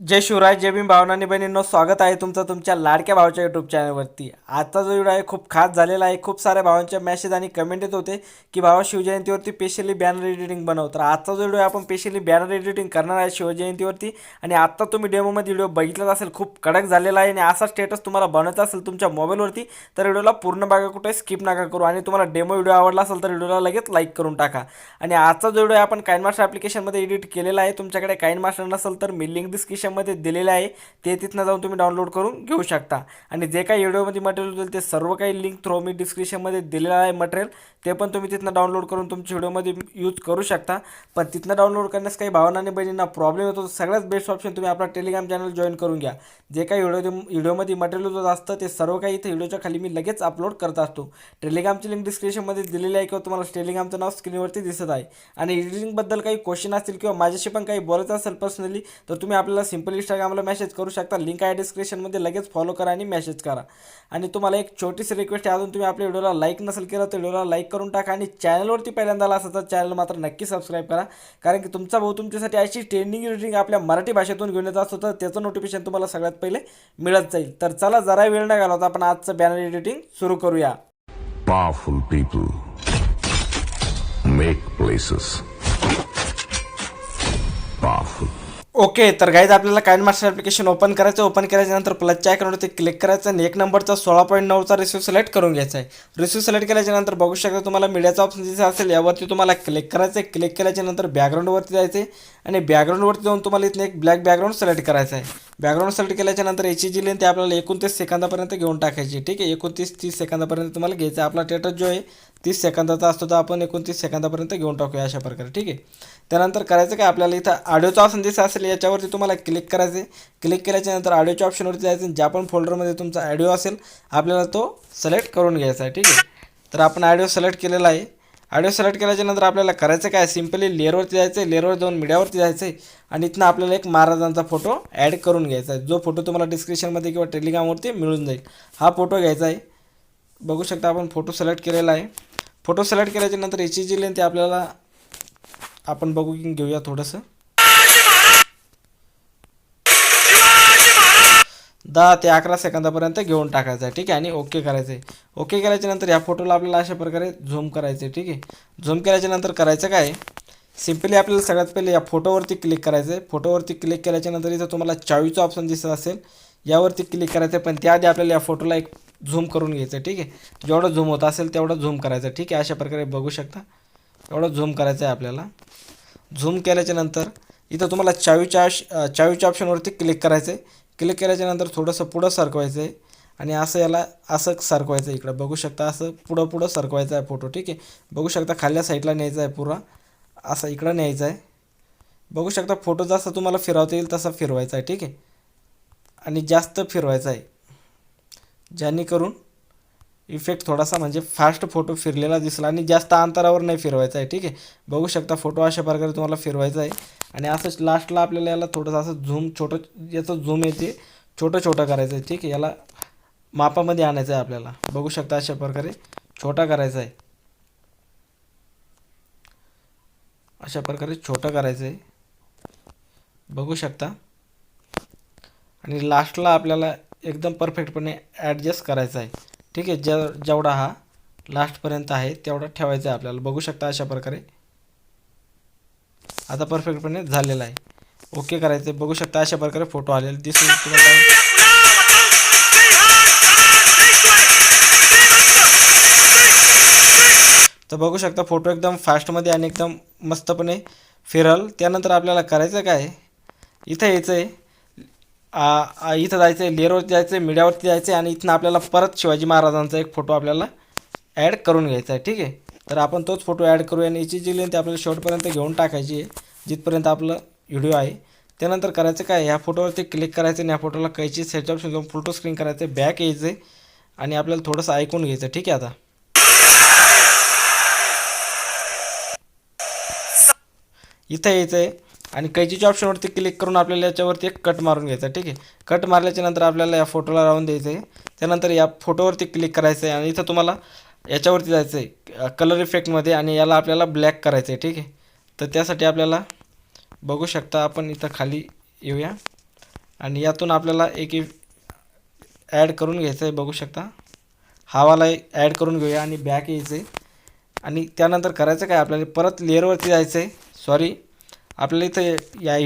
जय शिवराय जय भीम भावनानी बहिणींनो स्वागत आहे तुमचं तुमच्या लाडक्या भावाच्या यूट्यूब चॅनलवरती आजचा जो व्हिडिओ आहे खूप खास झालेला आहे. खूप साऱ्या भावांच्या मॅसेज आणि कमेंट येत होते की भावा शिवजयंतीवरती स्पेशली बॅनर एडिटिंग बनव. तर आजचा जो व्हिडिओ आहे आपण स्पेशली बॅनर एडिटिंग करणार आहे शिवजयंतीवरती. आणि आत्ता तुम्ही डेमोमध्ये व्हिडिओ बघितलाच असेल खूप कडक झालेला आहे. आणि असा स्टेटस तुम्हाला बनवायचा असेल तुमच्या मोबाईलवरती तर व्हिडिओला पूर्ण बघा कुठे स्किप नका करू. आणि तुम्हाला डेमो व्हिडिओ आवडला असेल तर व्हिडिओला लगेच लाईक करून टाका. आणि आजचा जो व्हिडिओ आहे आपण काइन मास्टर ॲप्लिकेशनमध्ये एडिट केलेला आहे. तुमच्याकडे काइन मास्टर नसेल तर मी लिंक डिस्क्रिप्शनमध्ये दिलेलं आहे ते तिथनं जाऊन तुम्ही डाउनलोड करून घेऊ शकता. आणि जे काही व्हिडिओमध्ये मटेरियल होईल ते सर्व काही लिंक थ्रो मी डिस्क्रिप्शनमध्ये दिलेलं आहे मटेरियल ते पण तुम्ही तिथनं डाउनलोड करून तुमच्या व्हिडिओमध्ये यूज करू शकता. पण तिथनं डाउनलोड करण्यास काही भावना आणि बहिणींना प्रॉब्लेम येतो सगळ्यात बेस्ट ऑप्शन तुम्ही आपला टेलिग्राम चॅनल जॉईन करून घ्या. जे काही व्हिडिओ व्हिडिओमध्ये मटेरियल होत असतं ते सर्व काही इथे व्हिडिओच्या खाली मी लगेच अपलोड करत असतो. टेलिग्रामची लिंक डिस्क्रिप्शनमध्ये दिलेली आहे किंवा तुम्हाला टेलिग्रामचं नाव स्क्रीनवरती दिसत आहे. आणि एडिटिंगबद्दल काही क्वेश्चन असतील किंवा माझ्याशी पण काही बोलायचं असेल पर्सनली तर तुम्ही आपल्याला सिंपल इंस्टाग्रामला मेसेज करू शकता. लिंक आहे डिस्क्रिप्शनमध्ये लगेच फॉलो करा आणि मेसेज करा. आणि तुम्हाला एक छोटीशी रिक्वेस्ट आहे. अजून तुम्ही आपल्या व्हिडिओला लाईक नसेल केलं तर व्हिडिओला लाईक करून टाका आणि चॅनलवरती पहिल्यांदा आला असेल तर चॅनल मात्र नक्की सबस्क्राईब करा. कारण की तुमचा भाऊ तुमच्यासाठी अशी ट्रेनिंग एडिटिंग आपल्या मराठी भाषेतून घेऊन येत असतो तर त्याचं नोटिफिकेशन तुम्हाला सगळ्यात पहिले मिळत जाईल. तर चला जरा वेळ न घालवता आपण आजचं बॅनर एडिटिंग सुरू करूया. Powerful people. Make places. Okay तर गाईज आपल्याला काइन मास्टर ॲप्लिकेशन ओपन करायचं ओपन केल्याच्यानंतर प्लसच्या आयकॉनवरती क्लिक करायचं आणि एक नंबरचा सोळा पॉईंट नऊचा रिसिव्ह सिलेक्ट करून घ्यायचा आहे. रिसिव्ह सिलेक्ट केल्याच्यानंतर बघू शकता तुम्हाला मीडियाचा ऑप्शन जिथे असेल. यावरती तुम्हाला क्लिक करायचं आहे. क्लिक केल्याच्यानंतर बॅकग्राऊंडवरती जायचं आहे आणि बॅकग्राऊंडवरती जाऊन तुम्हाला इथून एक ब्लॅक बॅकग्राऊंड सिलेक्ट करायचं आहे. बॅकग्राऊंड सिलेक्ट केल्याच्यानंतर याची जी लेंथ ते आपल्याला एकोणतीस सेकंदापर्यंत घेऊन टाकायची ठीक आहे एकोणतीस तीस सेकंदापर्यंत तुम्हाला घ्यायचं आहे. आपला टेटर जो आहे तीस सेकंदाचा असतो तर आपण एकोणतीस सेकंदापर्यंत घेऊन टाकूया अशा प्रकारे ठीक आहे? त्यानंतर करायचं काय? आपल्याला इथं ऑडिओचा ऑप्शन दिसत असेल याच्यावरती तुम्हाला क्लिक करायचं आहे क्लिक केल्याच्यानंतर ऑडिओच्या ऑप्शनवरती जायचं ज्या पण फोल्डरमध्ये तुमचा ऑडिओ असेल आपल्याला तो सिलेक्ट करून घ्यायचा आहे ठीक आहे? तर आपण ऑडिओ सिलेक्ट केलेला आहे. ऑडिओ सिलेक्ट केल्याच्यानंतर आपल्याला करायचं काय? सिम्पली लेअरवरती जायचं आहे लेअरवर जाऊन मीडियावरती जायचं आहे आणि इथनं आपल्याला एक महाराजांचा फोटो ॲड करून घ्यायचा आहे. जो फोटो तुम्हाला डिस्क्रिप्शनमध्ये किंवा टेलिग्रामवरती मिळून जाईल. हा फोटो घ्यायचा आहे. बघू शकता आपण फोटो सिलेक्ट केलेला आहे. फोटो सिलेक्ट केल्याच्यानंतर याची जी लेंथ आहे आपल्याला आपण बघू की घेऊया थोडंसं. दहा ते अकरा सेकंदापर्यंत घेऊन टाकायचं आहे ठीक आहे? आणि ओके करायचं आहे ओके केल्याच्यानंतर या फोटोला आपल्याला अशा प्रकारे झूम करायचं आहे ठीक आहे? झूम केल्याच्यानंतर करायचं काय? सिम्पली आपल्याला सगळ्यात पहिले या फोटोवरती क्लिक करायचं आहे फोटोवरती क्लिक केल्याच्यानंतर इथं तुम्हाला चावीचं ऑप्शन दिसत असेल. यावरती क्लिक करायचं आहे पण त्याआधी आपल्याला या फोटोला एक झूम करून घ्यायचं आहे ठीक आहे? जेवढं झूम होत असेल तेवढं झूम करायचं आहे ठीक आहे? अशा प्रकारे बघू शकता. एवढं झूम करायचं आहे आपल्याला. झूम केल्याच्यानंतर इथं तुम्हाला चावीच्या चावीच्या ऑप्शनवरती क्लिक करायचं आहे क्लिक केल्याच्यानंतर थोडंसं पुढं सरकवायचं आहे आणि असं याला असं सरकवायचं आहे इकडं. बघू शकता असं पुढं पुढं सरकवायचं आहे फोटो ठीक आहे? बघू शकता खाल्ल्या साईडला न्यायचा आहे पुरा. असं इकडं न्यायचा आहे. बघू शकता फोटो जसा तुम्हाला फिरवता येईल तसा फिरवायचा आहे ठीक आहे? आणि जास्त फिरवायचा आहे. जेणेकरून इफेक्ट थोडासा म्हणजे फास्ट फोटो फिरलेला दिसला आणि जास्त अंतरावर नाही फिरवायचा आहे ठीक आहे? बघू शकता फोटो अशा प्रकारे तुम्हाला फिरवायचा आहे. आणि असंच लास्टला आपल्याला याला थोडंसं असं झूम छोटं याचं झूम येते. छोटं छोटं करायचं आहे ठीक आहे? याला मापामध्ये आणायचं आहे आपल्याला. बघू शकता अशा प्रकारे छोटा करायचा आहे. अशा प्रकारे छोटं करायचं आहे. बघू शकता. आणि लास्टला आपल्याला एकदम परफेक्टपणे ॲडजस्ट करायचा आहे. ठीक आहे जे जेवढा हा लास्टपर्यंत आहे तेवढा ठेवायचा आहे आपल्याला. बघू शकता अशा प्रकारे. आता परफेक्टपणे झालेला आहे. ओके करायचं आहे बघू शकता अशा प्रकारे फोटो आलेले दिसून तुम्हाला. तर बघू शकता फोटो एकदम फास्टमध्ये आणि एकदम मस्तपणे फिरल. त्यानंतर आपल्याला करायचं काय? इथं यायचं आहे इथं जायचं आहे लेअरवरती जायचं आहे मीडियावरती जायचं आहे आणि इथनं आपल्याला परत शिवाजी महाराजांचा एक फोटो आपल्याला ॲड करून घ्यायचा आहे ठीक आहे? तर आपण तोच फोटो ॲड करूया आणि याची जी लेंथ आपल्याला शेवटपर्यंत घेऊन टाकायची आहे जिथपर्यंत आपलं व्हिडिओ आहे. त्यानंतर करायचं काय ह्या फोटोवरती क्लिक करायचं आणि ह्या फोटोला कैची सेट ऑप्शन फोटो स्क्रीन करायचं आहे बॅक यायचं आहे आणि आपल्याला थोडंसं ऐकून घ्यायचं ठीक आहे आता? इथं यायचं आहे आणि कैचीच्या ऑप्शनवरती क्लिक करून आपल्याला याच्यावरती एक कट मारून घ्यायचा आहे ठीक आहे? कट मारल्याच्या नंतर आपल्याला या फोटोला राहून द्यायचं आहे त्यानंतर या फोटोवरती क्लिक करायचं आहे आणि इथं तुम्हाला याच्यावरती जायचं आहे कलर इफेक्टमध्ये आणि याला आपल्याला ब्लॅक करायचं आहे ठीक आहे? तर त्यासाठी आपल्याला बघू शकता आपण इथं खाली येऊया. आणि यातून आपल्याला एक ॲड करून घ्यायचं आहे बघू शकता. हावाला ॲड करून घेऊया आणि बॅक यायचं आहे आणि त्यानंतर करायचं काय? आपल्याला परत लेअरवरती जायचं आहे सॉरी आपल्याला इथं या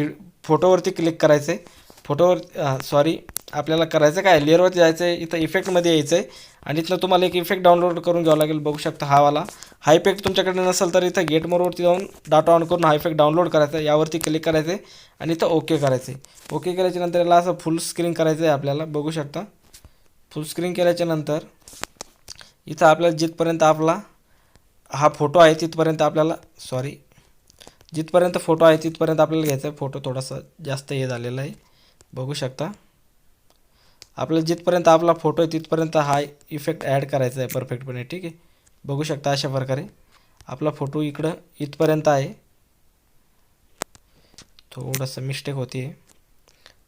फोटोवरती क्लिक करायचं आहे फोटोवर सॉरी आपल्याला करायचं काय? लेअरवरती जायचं आहे इथं इफेक्टमध्ये यायचं आहे आणि इथनं तुम्हाला एक इफेक्ट डाउनलोड करून घ्यावा लागेल. बघू शकता हा वाला. हा इफेक्ट तुमच्याकडे नसेल तर इथं गेटमोडवरती जाऊन डाटा ऑन करून हा इफेक्ट डाउनलोड करायचा. आहे यावरती क्लिक करायचं आहे आणि इथं ओके करायचं आहे ओके केल्याच्यानंतर याला असं फुल स्क्रीन करायचं आहे आपल्याला. बघू शकता. फुल स्क्रीन केल्याच्यानंतर इथं आपल्याला जिथपर्यंत आपला हा फोटो आहे तिथपर्यंत आपल्याला सॉरी जिथपर्यंत फोटो आहे तिथपर्यंत आपल्याला घ्यायचा आहे. फोटो थोडासा जास्त हे झालेला आहे. बघू शकता. आपल्याला जिथपर्यंत आपला फोटो आहे तिथपर्यंत हा इफेक्ट ॲड करायचा आहे परफेक्टपणे ठीक आहे? बघू शकता अशा प्रकारे. आपला फोटो इकडं इथपर्यंत आहे. थोडंसं मिस्टेक होती. आहे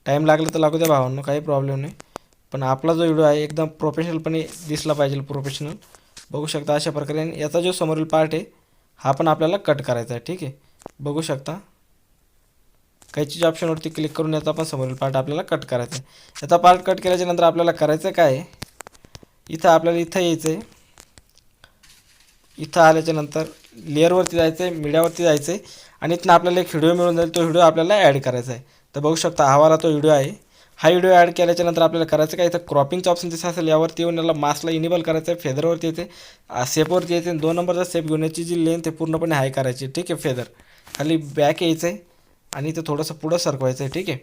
टाईम लागला तर लागू द्या भावांनो काही प्रॉब्लेम नाही. पण आपला जो व्हिडिओ आहे एकदम प्रोफेशनलपणे दिसला पाहिजे प्रोफेशनल बघू शकता अशा प्रकारे. आणि याचा जो समोरील पार्ट आहे हा पण आपल्याला कट करायचा आहे ठीक आहे? बघू शकता. कैचीच्या ऑप्शनवरती क्लिक करून याचा पण समोरील पार्ट आपल्याला कट करायचा आहे याचा पार्ट कट केल्याच्यानंतर आपल्याला करायचं काय? इथं आपल्याला इथं यायचं आहे इथं आल्याच्यानंतर लेअरवरती जायचं आहे मीडियावरती जायचं आहे आणि इथनं आपल्याला एक व्हिडिओ मिळून जाईल तो व्हिडिओ आपल्याला ॲड करायचा आहे तर बघू शकता हा तो व्हिडिओ आहे. हा व्हिडिओ ॲड केल्याच्यानंतर आपल्याला करायचं काय? इथं क्रॉपिंगचं ऑप्शन दिसत असेल यावरती येऊन याला मास्कला इनेबल करायचं आहे फेदरवरती येते. सेपवरती येते. दोन नंबरचा सेप घेऊन जी लेंथ आहे पूर्णपणे हाय करायची. ठीक आहे फेदर खाली बॅक यायचं आहे आणि इथं थोडंसं पुढं सरकवायचं आहे ठीक आहे?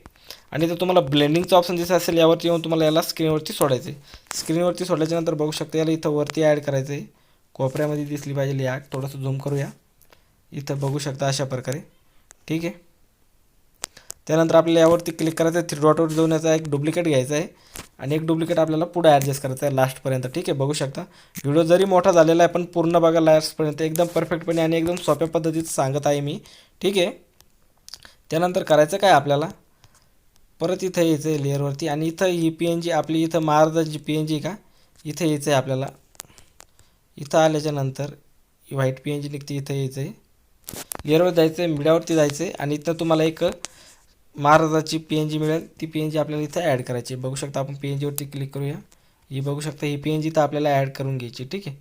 आणि ते तुम्हाला ब्लेंडिंगचं ऑप्शन जसं असेल यावरती येऊन तुम्हाला याला स्क्रीनवरती सोडायचं आहे स्क्रीनवरती सोडल्याच्यानंतर बघू शकता याला इथं वरती ॲड करायचं आहे कोपऱ्यामध्ये दिसली पाहिजे या थोडंसं झूम करूया. इथं बघू शकता अशा प्रकारे. ठीक आहे? त्यानंतर आपल्याला यावरती क्लिक करायचं आहे. थ्री डॉटवर जाऊन याचा एक डुप्लिकेट घ्यायचा आहे. आणि एक डुप्लिकेट आपल्याला पुढे ॲडजस्ट करायचं आहे लास्टपर्यंत ठीक आहे बघू शकता. व्हिडिओ जरी मोठा झालेला आहे पण पूर्ण बघा लास्टपर्यंत एकदम परफेक्टपणे आणि एकदम सोप्या पद्धतीत सांगत आहे मी. ठीक आहे. त्यानंतर करायचं काय आपल्याला? परत इथं यायचं आहे लेअरवरती आणि इथं ही पी एन जी आपली इथं महाराजाची पी एन जी का? इथं यायचं आहे आपल्याला. इथं आल्याच्यानंतर ही व्हाईट पी एन जी निघते. इथं यायचं आहे. लेअरवर जायचं आहे मीडियावरती जायचं आहे. आणि इथं तुम्हाला एक महाराजाची पी एन जी मिळेल. ती पी एन जी आपल्याला इथं ॲड करायची आहे. बघू शकता आपण पी एन जीवरती क्लिक करूया. ही बघू शकता ही पी एन जी तर आपल्याला ॲड करून घ्यायची ठीक आहे?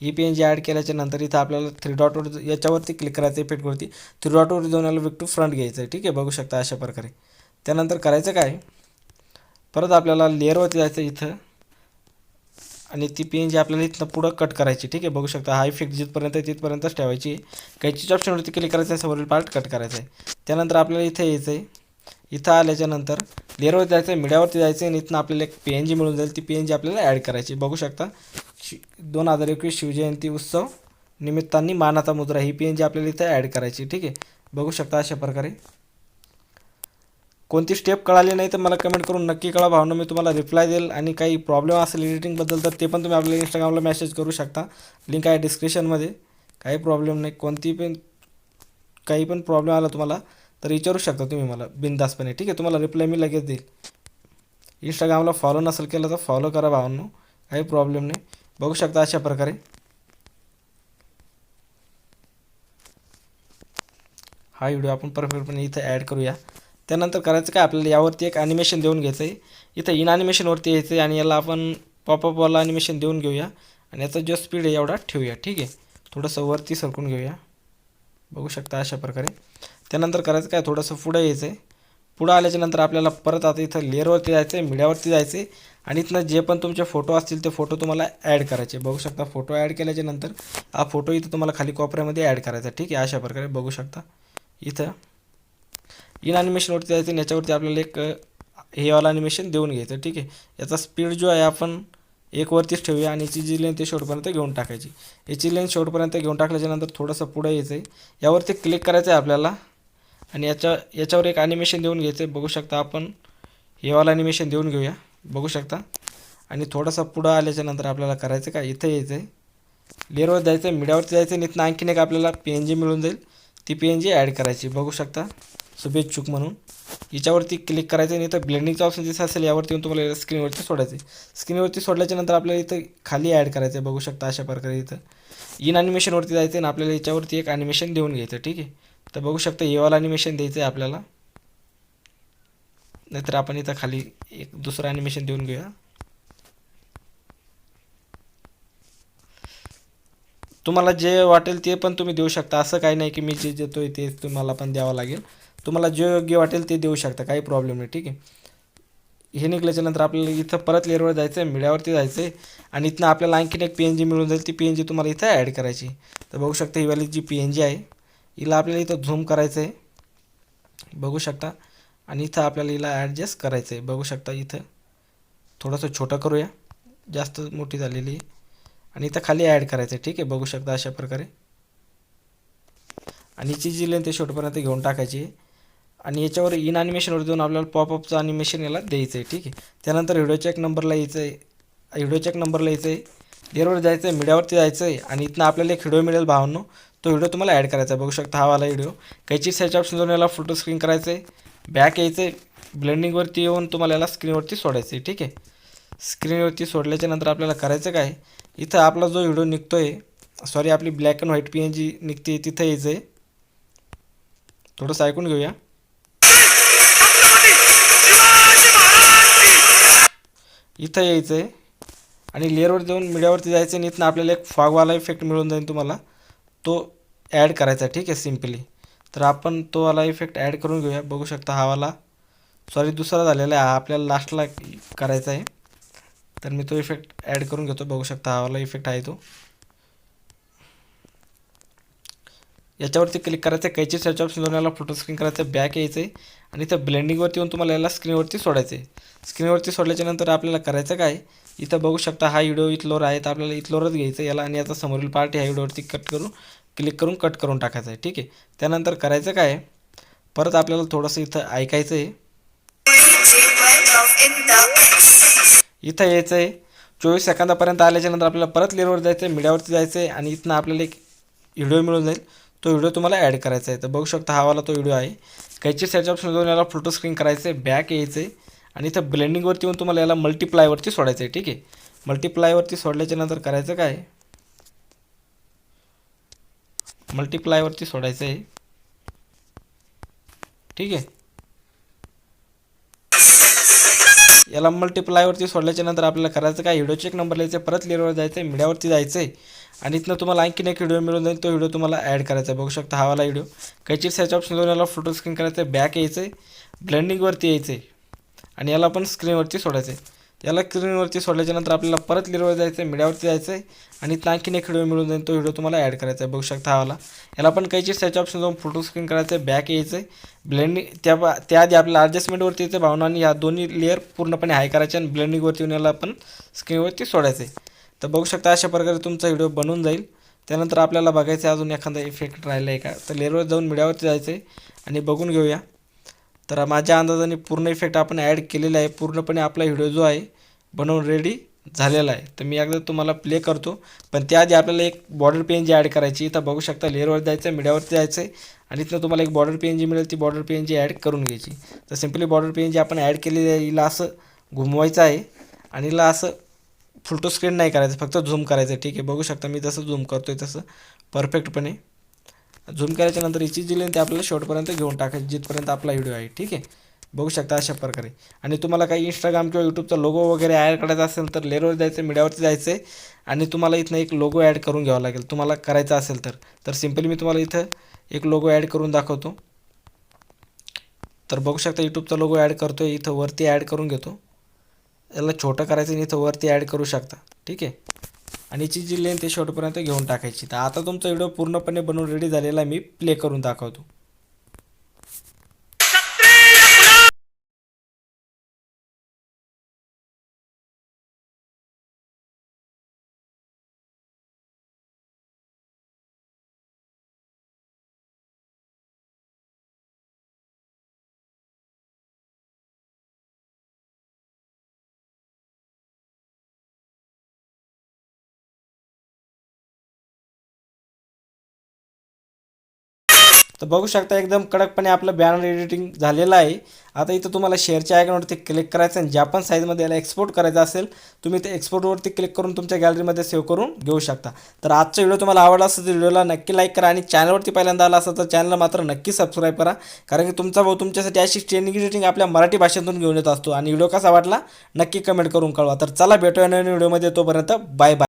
ही पी एन जी ॲड केल्याच्यानंतर इथं आपल्याला थ्री डॉटवर याच्यावरती क्लिक करायचं आहे पेटवरती थ्री डॉटवर जाऊन याला विक टू फ्रंट घ्यायचं आहे ठीक आहे? बघू शकता अशा प्रकारे. त्यानंतर करायचं काय? परत आपल्याला लेअरवरती जायचं इथं. आणि ती पी एन जी आपल्याला इथनं पुढं कट करायची ठीक आहे? बघू शकता हा इफेक्ट जिथपर्यंत आहे तिथपर्यंतच ठेवायची. कैचीच्या ऑप्शनवरती क्लिक करायचं आहे समोरील पार्ट कट करायचं आहे त्यानंतर आपल्याला इथे यायचं आहे इथं आल्याच्यानंतर लेअरवरती जायचं आहे मीडियावरती जायचं आहे आणि इथनं आपल्याला एक पी एन जी मिळून जाईल. ती पी एन जी आपल्याला ॲड करायची. बघू शकता शि दोन हजार एकवीस शिवजयंती उत्सव निमित्ताने मानाचा मुद्रा ही पी एन जी आपल्याला इथं ॲड करायची. ठीक आहे? बघू शकता अशा प्रकारे. कोणती स्टेप कळाली नाही तर मला कमेंट करून नक्की कळा भावना मी तुम्हाला रिप्लाय देईल. आणि काही प्रॉब्लेम असेल एडिटिंगबद्दल तर ते पण तुम्ही आपल्या इंस्टाग्रामला मेसेज करू शकता. लिंक आहे डिस्क्रिप्शनमध्ये काही प्रॉब्लेम नाही. कोणती पण काही पण प्रॉब्लेम आला तुम्हाला तर विचारू शकता तुम्ही मला बिनदासपणे. ठीक आहे तुम्हाला रिप्लाय मी लगेच देईल. इंस्टाग्रामला फॉलो नसेल केलं तर फॉलो करा भावांनो. काही प्रॉब्लेम नाही. बघू शकता अशा प्रकारे. हा व्हिडिओ आपण परफेक्टपणे इथं ॲड करूया. त्यानंतर करायचं काय? आपल्याला यावरती एक ॲनिमेशन देऊन घ्यायचं आहे इथं इन ॲनिमेशनवरती यायचं आहे आणि याला आपण पॉपअपवाला ॲनिमेशन देऊन घेऊया. आणि याचा जो स्पीड आहे एवढा ठेवूया. ठीक आहे. थोडंसं वरती सरकून घेऊया. बघू शकता अशा प्रकारे. त्यानंतर करायचं काय? थोडंसं पुढं यायचं आहे पुढं आल्याच्यानंतर आपल्याला परत आता इथं लेअरवरती जायचं आहे मीडियावरती जायचं आहे आणि इथनं जे पण तुमचे फोटो असतील ते फोटो तुम्हाला ॲड करायचे. बघू शकता फोटो ॲड केल्याच्यानंतर हा फोटो इथं तुम्हाला खाली कोपऱ्यामध्ये ॲड करायचा. ठीक आहे अशा प्रकारे बघू शकता. इथं इन ॲनिमेशनवरती जायचं आणि याच्यावरती आपल्याला एक हे वाला ॲनिमेशन देऊन घ्यायचं. ठीक आहे. याचा स्पीड जो आहे आपण एक वरतीच ठेवूया आणि याची जी लेंथ आहे शेवटपर्यंत घेऊन टाकायची. याची लेंथ शेवटपर्यंत घेऊन टाकल्याच्यानंतर थोडंसं पुढं यायचं आहे यावरती क्लिक करायचं आहे आपल्याला. आणि याच्या याच्यावर एक ॲनिमेशन देऊन घ्यायचं आहे बघू शकता आपण. हे वाला ॲनिमेशन देऊन घेऊया. बघू शकता. आणि थोडासा पुढं आल्याच्यानंतर आपल्याला करायचं काय? इथं यायचं आहे लेअरवर जायचं आहे मीडियावरती जायचं आहे आणि इथनं आणखीन एक आपल्याला पी एन जी मिळून जाईल. ती पी एन जी ॲड करायची. बघू शकता. शुभेच्छुक म्हणून. याच्यावरती क्लिक करायचं आणि इथं ब्लेंडिंगचं ऑप्शन जसं असेल यावरती येऊन तुम्हाला स्क्रीनवरती सोडायचं आहे स्क्रीनवरती सोडल्याच्यानंतर आपल्याला इथं खाली ॲड करायचं आहे बघू शकता अशा प्रकारे इथं. इन ॲनिमेशनवरती जायचं आहे आणि आपल्याला याच्यावरती एक ॲनिमेशन देऊन घ्यायचं ठीक आहे. तर बघू शकता येवाला ॲनिमेशन द्यायचं आहे आपल्याला. नाहीतर आपण इथं खाली एक दुसरं ॲनिमेशन देऊन घेऊया. तुम्हाला जे वाटेल ते पण तुम्ही देऊ शकता. असं काही नाही की मी जे देतो आहे ते तुम्हाला पण द्यावं लागेल. तुम्हाला जे योग्य वाटेल ते देऊ शकता. काही प्रॉब्लेम नाही. ठीक आहे? हे निघल्याच्या नंतर आपल्याला इथं परत लेअरवर जायचं आहे मीडियावरती जायचं आहे आणि इथनं आपल्याला आणखीन एक पी एन जी मिळून जाईल. ती पी एन जी तुम्हाला इथं ॲड करायची. तर बघू शकता ही वाली जी पी एन जी आहे हिला आपल्याला इथं झूम करायचं आहे बघू शकता. आणि इथं आपल्याला हिला ॲडजस्ट करायचं आहे बघू शकता इथं. थोडंसं छोटं करूया. जास्त मोठी झालेली. आहे आणि इथं खाली ॲड करायचं आहे ठीक आहे. बघू शकता अशा प्रकारे. आणि हिची जी लेंथ ते शेवटपर्यंत घेऊन टाकायची आहे. आणि याच्यावर इन ॲनिमेशनवर देऊन आपल्याला पॉपअपचं ॲनिमेशन याला द्यायचं आहे ठीक आहे. त्यानंतर व्हिडिओच्या एक नंबरला यायचं आहे व्हिडिओच्या एक नंबरला यायचं आहे लेअरवर जायचं आहे मीडियावरती जायचं आहे आणि इथनं आपल्याला एक व्हिडिओ मिळेल भावांनो तो व्हिडिओ तुम्हाला ॲड करायचा आहे. बघू शकता हा वाला व्हिडिओ. कैची सर्च ऑप्शन जाऊन याला फोटो स्क्रीन करायचं आहे बॅक यायचं आहे ब्लेंडिंगवरती येऊन तुम्हाला याला स्क्रीनवरती सोडायचं आहे ठीक आहे? स्क्रीनवरती सोडल्याच्या नंतर आपल्याला करायचं काय? इथं आपला जो व्हिडिओ निघतो आहे सॉरी आपली black and white P N G निघते तिथं यायचं आहे थोडंसं ऐकून घेऊया. इथं यायचं आहे आणि लेअरवर जाऊन मीडियावरती जायचं आणि इथनं आपल्याला एक फॉगवाला इफेक्ट मिळून जाईल तुम्हाला. तो ॲड करायचा ठीक आहे सिम्पली तर आपण तो वाला इफेक्ट ॲड करून घेऊया. बघू शकता हा वाला. सॉरी दुसरा झालेला आहे. हा आपल्याला लास्टला करायचा आहे. तर मी तो इफेक्ट ॲड करून घेतो. बघू शकता हा वाला इफेक्ट आहे तो. याच्यावरती क्लिक करायचं कैची सर्च ऑप्शन दोन याला फोटो स्क्रीन करायचं बॅक यायचं आहे. आणि इथं ब्लेंडिंगवरती येऊन तुम्हाला याला स्क्रीनवरती सोडायचं आहे. स्क्रीनवरती सोडल्याच्यानंतर आपल्याला करायचं काय? इथं बघू शकता हा व्हिडिओ इथलोर आहे. तर आपल्याला इथलोरच घ्यायचं याला. आणि याचा समोरील पार्ट ह्या व्हिडिओवरती कट करून क्लिक करून कट करून टाकायचं आहे. ठीक आहे? त्यानंतर करायचं काय परत आपल्याला थोडंसं इथं ऐकायचं आहे. इथं यायचं आहे. चोवीस सेकंदापर्यंत आल्याच्यानंतर आपल्याला परत लेअरवर जायचं आहे मीडियावरती जायचं आहे आणि इथनं आपल्याला एक व्हिडिओ मिळून जाईल. तो व्हिडिओ तुम्हाला ॲड करायचा आहे. तर बघू शकता हावाला तो व्हिडिओ आहे. कैची सेट ऑप्शन जाऊन याला फोटो स्क्रीन करायचं आहे बॅक यायचं आहे आणि इथं ब्लेंडिंगवरती येऊन तुम्हाला याला मल्टिप्लायवरती सोडायचं आहे ठीक आहे? मल्टिप्लायवरती सोडल्याच्यानंतर करायचं काय मल्टिप्लायवरती सोडायचं आहे. ठीक आहे. याला मल्टिप्लायवरती सोडल्याच्या नंतर आपल्याला करायचं काय? व्हिडिओचे एक नंबर लिहायचं परत लेअरवर जायचं आहे मीडियावरती जायचं आहे आणि इथनं तुम्हाला आणखीन एक व्हिडिओ मिळून जाईल तो व्हिडिओ तुम्हाला ॲड करायचा आहे. बघू शकता हा वाला व्हिडिओ. कैची सॅच ऑप्शन जाऊन याला फोटो स्क्रीन करायचं आहे बॅक यायचं आहे ब्लेंडिंगवरती यायचं आहे आणि याला पण स्क्रीनवरती सोडायचं आहे याला स्क्रीनवरती सोडल्याच्यानंतर आपल्याला परत लेअरवर जायचं आहे मीडियावरती जायचं आहे आणि इथं आणखीन एक व्हिडिओ मिळून जाईल तो व्हिडिओ तुम्हाला ॲड करायचा आहे. बघू शकता हवाला याला पण काहीची सर्च ऑप्शन जाऊन फोटो स्क्रीन करायचं आहे बॅक यायचं आहे ब्लेंडिंग त्या त्याआधी आपल्याला ॲडजस्टमेंटवरती यायचं भावना आणि या दोन्ही लेअर पूर्णपणे हाय करायचे आणि ब्लेंडिंगवरती येऊन याला पण स्क्रीनवरती सोडायचं आहे तर बघू शकता अशा प्रकारे तुमचा व्हिडिओ बनून जाईल. त्यानंतर आपल्याला बघायचं आहे अजून एखादा इफेक्ट राहिला आहे का? तर लेअरवर जाऊन मीडियावरती जायचं आहे आणि बघून घेऊया. तर माझ्या अंदाजाने पूर्ण इफेक्ट आपण ॲड केलेला आहे. पूर्णपणे आपला व्हिडिओ जो आहे बनवून रेडी झालेला आहे. तर मी एकदा तुम्हाला प्ले करतो. पण त्याआधी आपल्याला एक बॉर्डर पेन जी ॲड करायची इथं बघू शकता लेअरवर जायचं आहे मीडियावरती जायचं आहे आणि इथनं तुम्हाला एक बॉर्डर पेन जी मिळेल. ती बॉर्डर पेन जी ॲड करून घ्यायची. तर सिम्पली बॉर्डर पेन जी आपण ॲड केलेली आहे. हिला असं घुमवायचं आहे. आणि हिला असं फुलटो स्क्रीन नाही करायचं. फक्त झूम करायचं आहे. ठीक आहे. बघू शकता मी जसं झूम करतो आहे तसं परफेक्टपणे झूम करायच्या नंतर हिची जी लेंथ आपल्याला शेवटपर्यंत घेऊन टाकायची जिथपर्यंत आपला व्हिडिओ आहे ठीक आहे? बघू शकता अशा प्रकारे. आणि तुम्हाला काही इंस्टाग्राम किंवा यूट्यूबचा लोगो वगैरे ॲड करायचा असेल तर लेअरवर जायचं मीडियावरती जायचं आहे आणि तुम्हाला इथनं एक लोगो ॲड करून घ्यावा लागेल. तुम्हाला करायचा असेल तर. तर सिम्पली मी तुम्हाला इथं एक लोगो ॲड करून दाखवतो. तर बघू शकता यूट्यूबचा लोगो ॲड करतो आहे इथं वरती ॲड करून घेतो. याला छोटं करायचं आणि इथं वरती ॲड करू शकता. ठीक आहे? आणि याची जी लेंथ आहे शेवटपर्यंत घेऊन टाकायची. तर आता तुमचा व्हिडिओ पूर्णपणे बनवून रेडी झालेला मी प्ले करून दाखवतो. तर बघू शकता एकदम कडकपणे आपलं बॅनर एडिटिंग झालेलं आहे. आता इथं तुम्हाला शेअरच्या आयकॉनवरती क्लिक करायचं आणि ज्या पण साईजमध्ये याला एक्सपोर्ट करायचं असेल तुम्ही ते एक्सपोर्टवरती क्लिक करून तुमच्या गॅलरीमध्ये सेव्ह करून घेऊ शकता. तर आजचा व्हिडिओ तुम्हाला आवडला असेल तर व्हिडिओला नक्की लाईक करा आणि चॅनलवरती पहिल्यांदा आला असेल तर चॅनलला मात्र नक्की सबस्क्राईब करा. कारण की तुमचा भाऊ तुमच्यासाठी अशी ट्रेनिंग एडिटिंग आपल्या मराठी भाषेतून घेऊन येत असतो. आणि व्हिडिओ कसा वाटला नक्की कमेंट करून कळवा. तर चला भेटूया नवीन व्हिडिओमध्ये तोपर्यंत बाय बाय